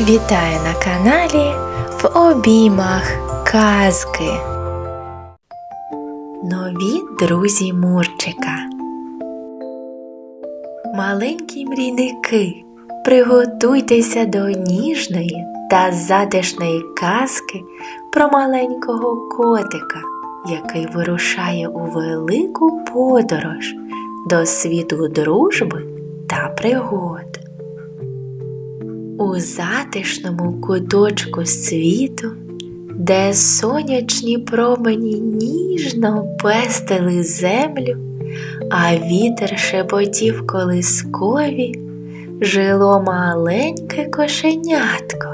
Вітаю на каналі в обіймах казки. Нові друзі Мурчика. Маленькі мрійники, приготуйтеся до ніжної та затишної казки про маленького котика, який вирушає у велику подорож до світу дружби та пригод. У затишному куточку світу, де сонячні промені ніжно пестили землю, а вітер шепотів колискові, жило маленьке кошенятко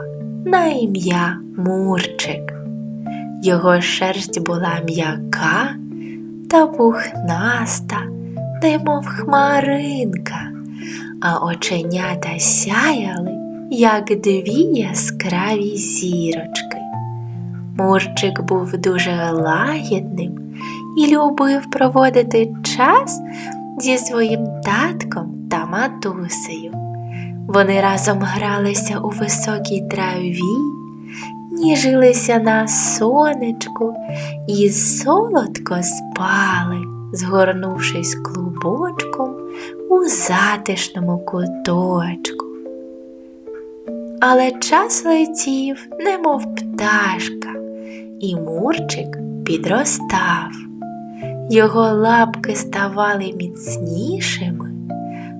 на ім'я Мурчик. Його шерсть була м'яка та пухнаста, немов хмаринка, а оченята сяяли як дві яскраві зірочки. Мурчик був дуже лагідним і любив проводити час зі своїм татком та матусею. Вони разом гралися у високій траві, ніжилися на сонечку і солодко спали, згорнувшись клубочком у затишному куточку але час летів, немов пташка, і Мурчик підростав. Його лапки ставали міцнішими,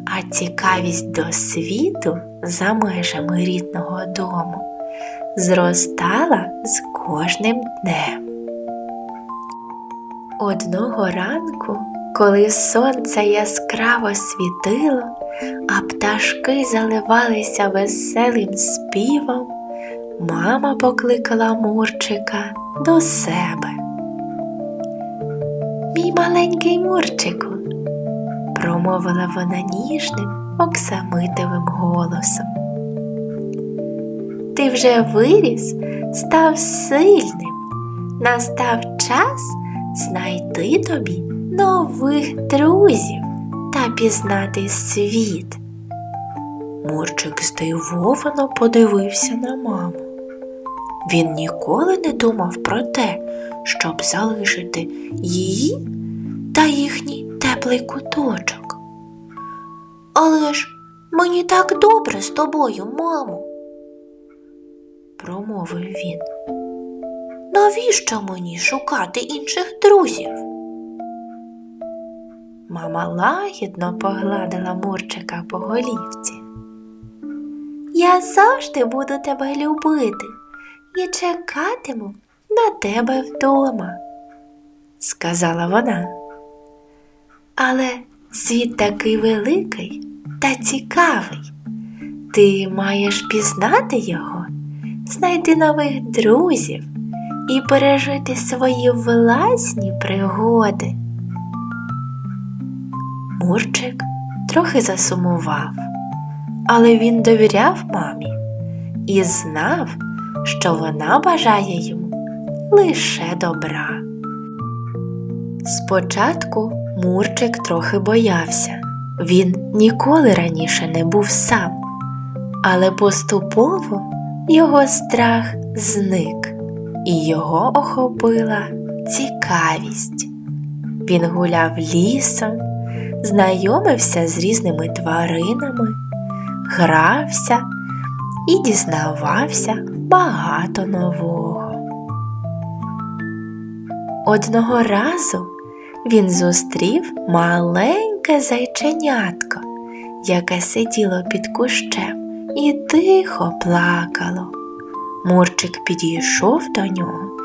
а цікавість до світу за межами рідного дому зростала з кожним днем. Одного ранку, коли сонце яскраво світило, а пташки заливалися веселим співом, мама покликала Мурчика до себе. Мій маленький Мурчику, промовила вона ніжним, оксамитовим голосом. Ти вже виріс, став сильним, настав час знайти тобі нових друзів та пізнати світ. Мурчик здивовано подивився на маму. Він ніколи не думав про те, щоб залишити її та їхній теплий куточок. Але ж мені так добре з тобою, мамо, промовив він. Навіщо мені шукати інших друзів? Мама лагідно погладила Мурчика по голівці. Я завжди буду тебе любити і чекатиму на тебе вдома, сказала вона. Але світ такий великий та цікавий. Ти маєш пізнати його, знайти нових друзів і пережити свої власні пригоди. Мурчик трохи засумував, але він довіряв мамі і знав, що вона бажає йому лише добра. Спочатку Мурчик трохи боявся, він ніколи раніше не був сам, але поступово його страх зник, і його охопила цікавість. Він гуляв лісом знайомився з різними тваринами, грався і дізнавався багато нового. Одного разу він зустрів маленьке зайченятко, яке сиділо під кущем і тихо плакало. Мурчик підійшов до нього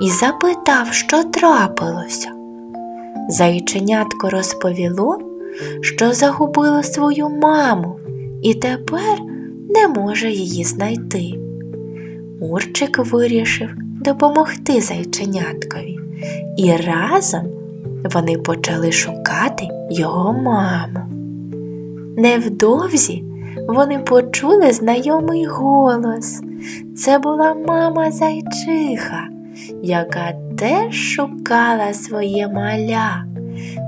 і запитав, що трапилося. Зайченятко розповіло, що загубило свою маму і тепер не може її знайти. Мурчик вирішив допомогти зайченяткові, і разом вони почали шукати його маму. Невдовзі вони почули знайомий голос. Це була мама зайчиха, яка теж шукала своє маля.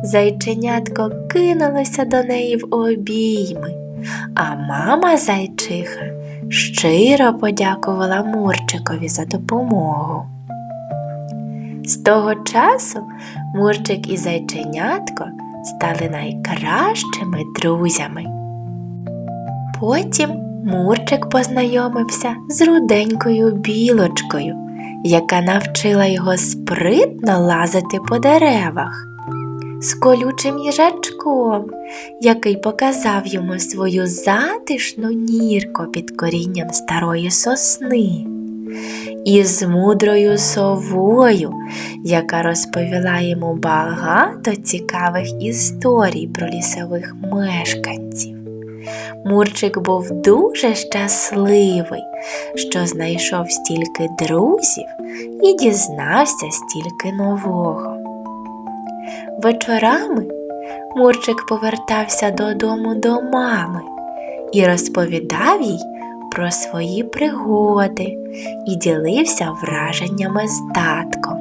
Зайченятко кинулося до неї в обійми, а мама зайчиха щиро подякувала Мурчикові за допомогу. З того часу Мурчик і зайченятко стали найкращими друзями. Потім Мурчик познайомився з руденькою білочкою, яка навчила його спритно лазити по деревах, з колючим їжачком, який показав йому свою затишну нірку під корінням старої сосни, і з мудрою совою, яка розповіла йому багато цікавих історій про лісових мешканців. Мурчик був дуже щасливий, що знайшов стільки друзів і дізнався стільки нового. Вечорами Мурчик повертався додому до мами і розповідав їй про свої пригоди і ділився враженнями з татком.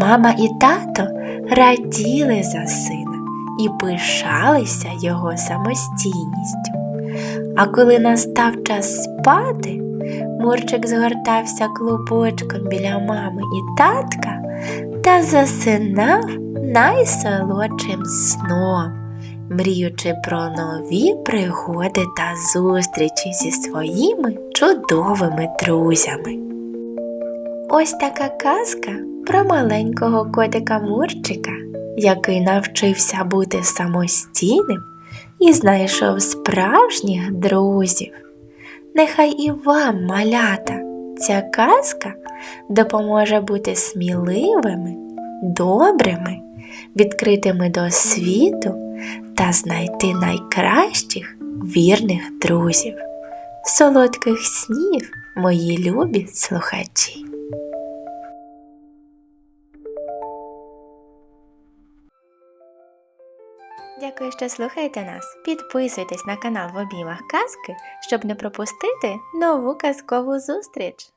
Мама і тато раділи за сина і пишалися його самостійністю. А коли настав час спати, Мурчик згортався клубочком біля мами і татка та засинав найсолодшим сном, мріючи про нові пригоди та зустрічі зі своїми чудовими друзями. Ось така казка про маленького котика Мурчика, який навчився бути самостійним і знайшов справжніх друзів. Нехай і вам, малята, ця казка допоможе бути сміливими, добрими, відкритими до світу та знайти найкращих вірних друзів. Солодких снів, мої любі слухачі! Дякую, що слухаєте нас. Підписуйтесь на канал в обіймах казки, щоб не пропустити нову казкову зустріч.